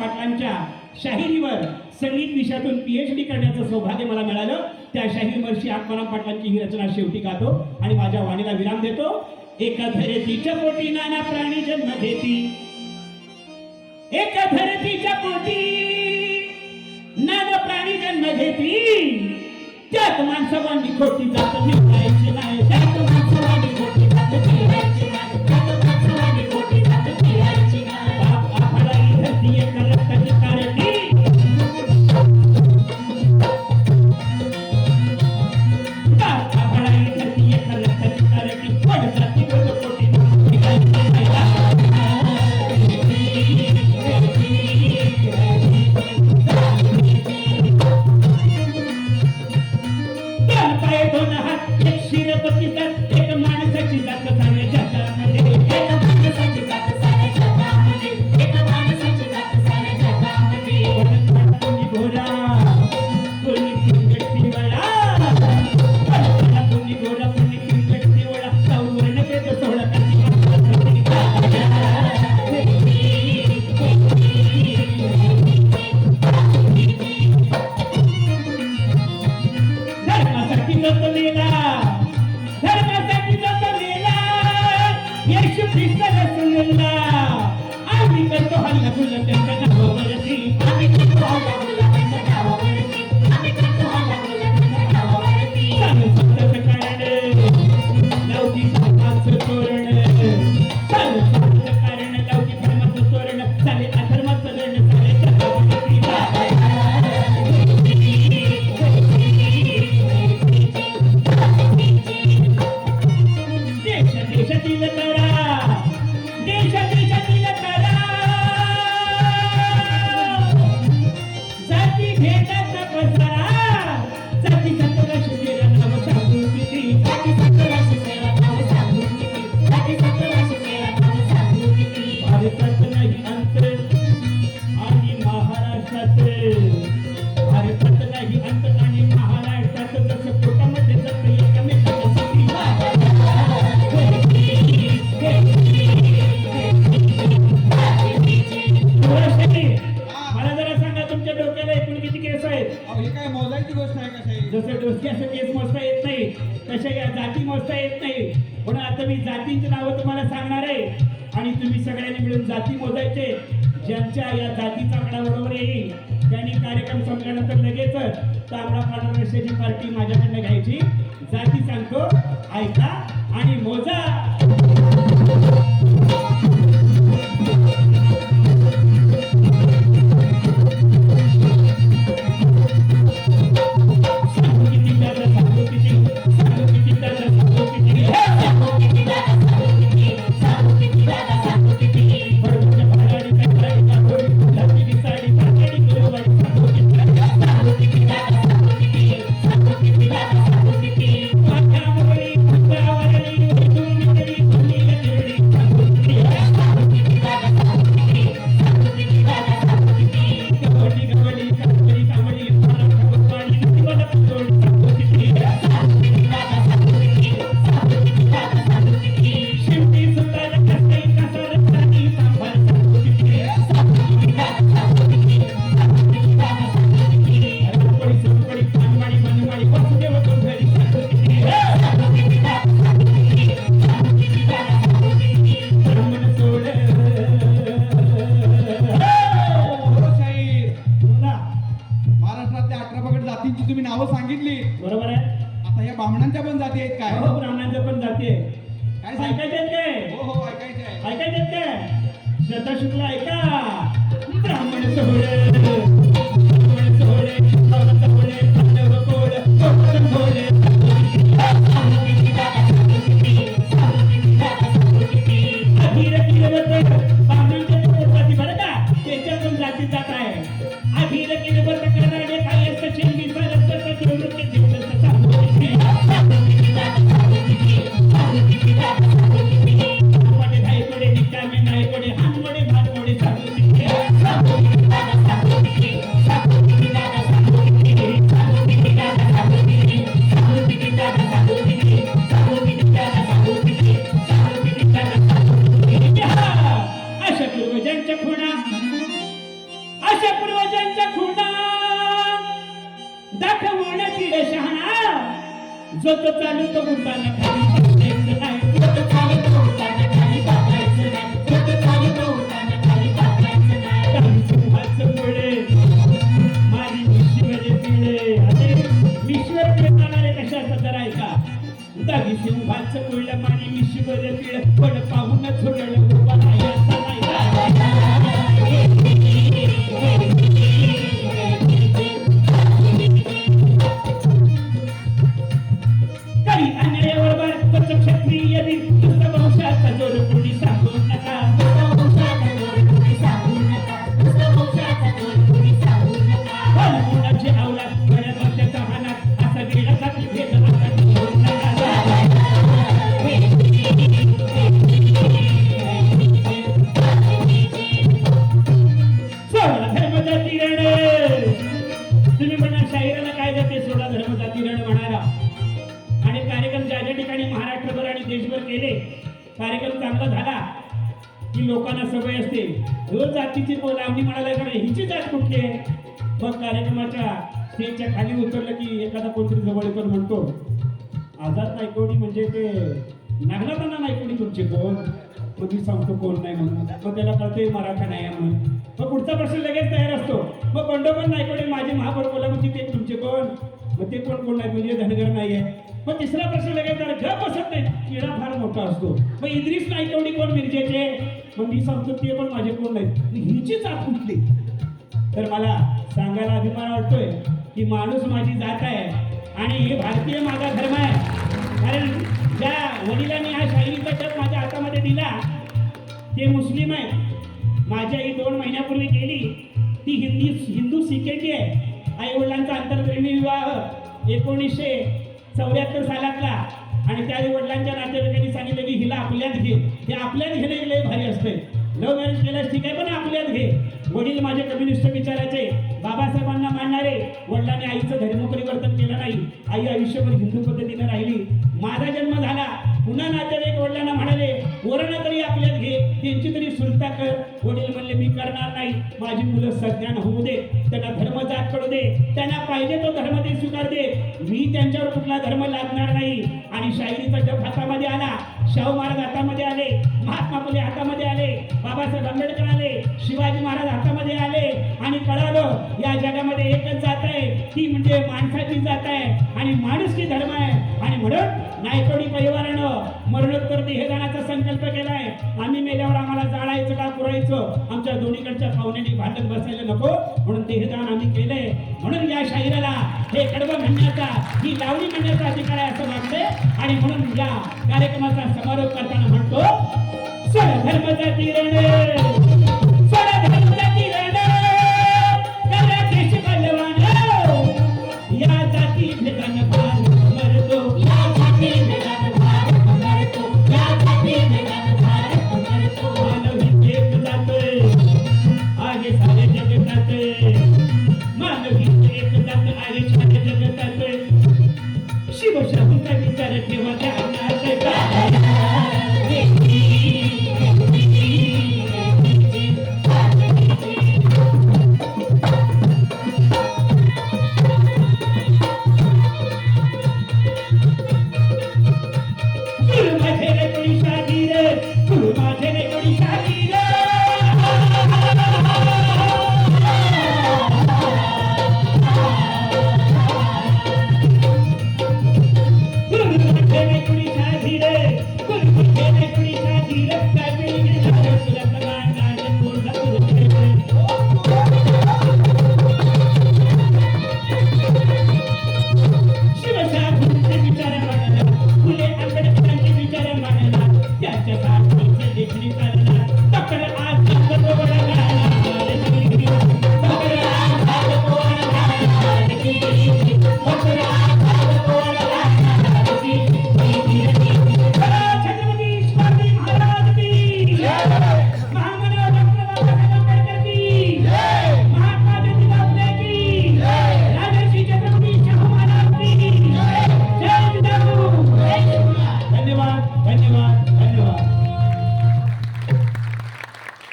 पाटलांच्या शाहिरीवर संगीत विषयातून पी एच डी करण्याचं सौभाग्य मला मिळालं. त्या शाहिरीवरशी आत्माराम पाटलांची ही रचना शेवटी गातो आणि माझ्या वाणीला विराम देतो. एका धरतीच्या पोटी नाना प्राणी जन्म घेती. एका धरतीच्या पोटी नाना प्राणी जन्म घेती. त्यात माणसाबांनी खोटी जात निघायची नाही. मला जरा सांगा तुमच्या डोक्याला एकूण किती केस आहेत? अहो, हे काय मोजायची गोष्ट आहे का केस मोजता येत नाही तशा या जाती मोजता येत नाही. म्हणून आता मी जातींची नावं तुम्हाला सांगणार आहे. आणि तुम्ही सगळ्यांनी मिळून जाती मोजायचे. ज्यांच्या या जातीचा आकडा बरोबर येईल त्यांनी कार्यक्रम संपल्यानंतर लगेच तांबडा पांढरा रस्त्याची पार्टी माझ्याकडनं घ्यायची. जाती सांगतो ऐका आणि मोजा. महाराष्ट्रातल्या अठरा पगड जातींची तुम्ही नावं सांगितली. बरोबर आहे. आता या ब्राह्मणांच्या पण जाती आहेत काय? हो, हो ब्राह्मणांच्या पण जाती आहे काय सांगायचे आहेत काय? हो हो ऐकायचे ऐकायचे आहेत काय? ऐका. ब्राह्मण माझ्या पूर्वजांच्या खुणा दाखवण्याची शहाणा. जो तो चालू तो उताना खाली जो तो चालू तो खाली नाही. जो तो चालू तो खाली नाही. काही सिंहाचं मुळे माझी मिशीमध्ये पिळे अरे मिशीवर पिळणारे कशाचा करायचा ऐका सिंहाचं मुळे माझी मिशीमध्ये पिळे पण पाहूनच थोडं काही अन्यायावर रोज बोल आम्ही म्हणाला कारण हिची जात कुठली आहे? मग कार्यक्रमाच्या स्टेजच्या खाली उतरलं की एखादा कोणतरी जवळ म्हणतो आझाद नायकोडी म्हणजे ते नागनाथांना नायकोडी तुमचे कोण? मग मी सांगतो कोण नाही म्हणून. मग त्याला कळते मराठा नाही आहे म्हणून. मग पुढचा प्रश्न लगेच तयार असतो. मग बंडोबन नायकोडी माझे महापौर बोला म्हणजे ते तुमचे कोण? मग ते कोण कोण नाही म्हणजे धनगर नाही आहे. मग तिसरा प्रश्न लगेच त्याला बसत नाही. किडा फार मोठा असतो. मग इद्रिस नायकवडी कोण मिरजेचे? मग मी सांगतो ते पण माझे कोण नाही हिची जात कुठली? तर मला सांगायला अभिमान वाटतोय की माणूस माझी जात आहे आणि हे भारतीय माझा धर्म आहे. कारण ज्या वडिलांनी हा शाहिरीचा शब्द माझ्या हातामध्ये दिला ते मुस्लिम आहे. माझी आई दोन महिन्यापूर्वी गेली ती हिंदी हिंदू सिकेटी आहे. आई वडिलांचा आंतरप्रेमी विवाह एकोणीसशे चौऱ्याहत्तर सालातला. आणि त्या वडिलांच्या नातेवाईकांनी सांगितलं की हिला आपल्यात घे. हे आपल्यात घेणे लय भारी असते लव्ह मॅरेज केल्यास ठीक आहे पण आपल्यात घे. वडील माझे कम्युनिस्ट विचाराचे बाबासाहेबांना मानणारे. वडिलांनी आईचं धर्मपरिवर्तन केलं नाही. आई आयुष्यभर हिंदू पद्धतीने राहिली. माझा जन्म झाला. पुन्हा नाते मी करणार नाही. माझी मुलं सज्ञान होऊ दे. त्यांना धर्म जात करू दे. त्यांना पाहिजे तो धर्म ते स्वीकार दे. मी त्यांच्यावर कुठला धर्म लागणार नाही. आणि शाहिरीचा जप हातामध्ये आला. शाहू महाराज हातामध्ये आले. महात्मा फुले हातामध्ये आले. बाबासाहेब आंबेडकर आले. शिवाजी महाराज हातामध्ये आले. आणि कळालं या जगामध्ये एकच जात आहे. ती म्हणजे माणसाची जात आहे. आणि माणूस की धर्म आहे. म्हणून नायकोडी परिवारानं मरणोत्तर देहदानाचा संकल्प केलाय. आम्ही मेल्यावर आम्हाला जाळायचं का पुरायचं? आमच्या दोन्हीकडच्या पाहुण्यांनी भांडत बसायला नको. म्हणून देहदान आम्ही केलंय. म्हणून या शाहिराला हे कडवं म्हणण्याचा ही लावणी म्हणण्याचा अधिकार आहे असं वाटतंय आणि म्हणून या कार्यक्रमाचा समारोप करताना म्हणतो सर धर्मचा